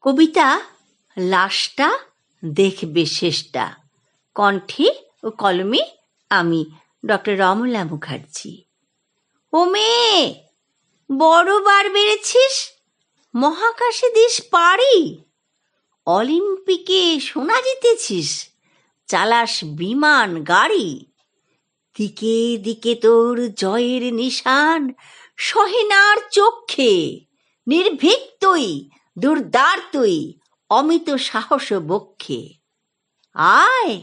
কবিতা লাশটা দেখবে শেষটা। কণ্ঠে ও কলমে আমি ডক্টর রমলা মুখার্জি। ও মেয়ে, বড় বার বেড়েছিস? মহাকাশে দিস পারি অলিম্পিকে সোনা জিতেছিস? চালাস বিমান, গাড়ি। দিকে দিকে তোর জয়ের নিশান, সহেনার চক্ষে নির্ভীক তুই দুর্দার তুই, অমিত সাহস বক্ষে। আয়,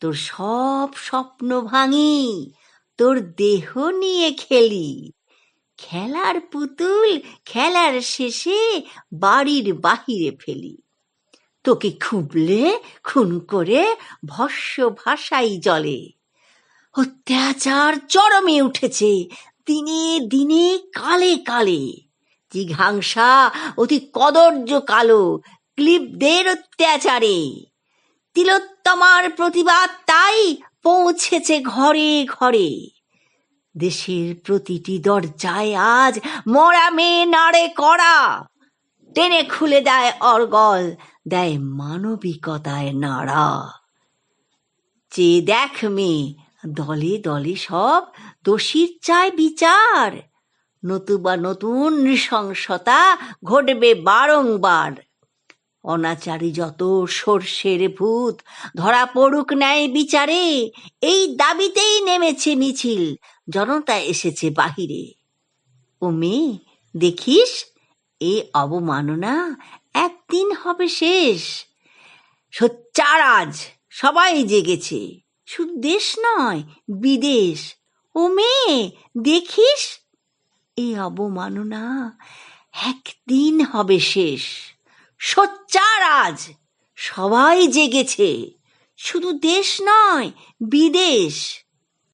তোর সব স্বপ্ন ভাঙি, তোর দেহ নিয়ে খেলি। খেলার পুতুল খেলার শেষে বাড়ির বাহিরে ফেলি। তোকে খুবলে খুন করে ভস্য ভাষাই জলে। অত্যাচার চরমে উঠেছে, দিনে দিনে কালে কালে। জিঘাংসা অতি কদর্য কালো ক্লিবদের অত্যাচারে। তিলোত্তমার প্রতিবাদ তাই পৌঁছেছে ঘরে ঘরে। দেশের প্রতিটি দরজায় আজ মরা মেয়ে নাড়ে করা টেনে খুলে দেয় অর্গল, দেয় মানবিকতায় নাড়া। যে দেখ মেয়ে, দলে দলে সব দোষীর চায় বিচার। নতুবা নতুন নৃশংসতা ঘটবে বারংবার। অনাচারী যত সর্ষের ভূত, ধরা পড়ুক ন্যায় বিচারে, এই দাবিতেই নেমেছে মিছিল, জনতা এসেছে বাহিরে। ও মেয়ে, দেখিস, এ অবমাননা একদিন হবে শেষ। সোচ্চার আজ সবাই জেগেছে, শুধু দেশ নয়, বিদেশ। ও মেয়ে, দেখিস এই অবমাননা একদিন হবে শেষ। সোচ্চার আজ। সবাই জেগেছে। শুধু দেশ নয় বিদেশ।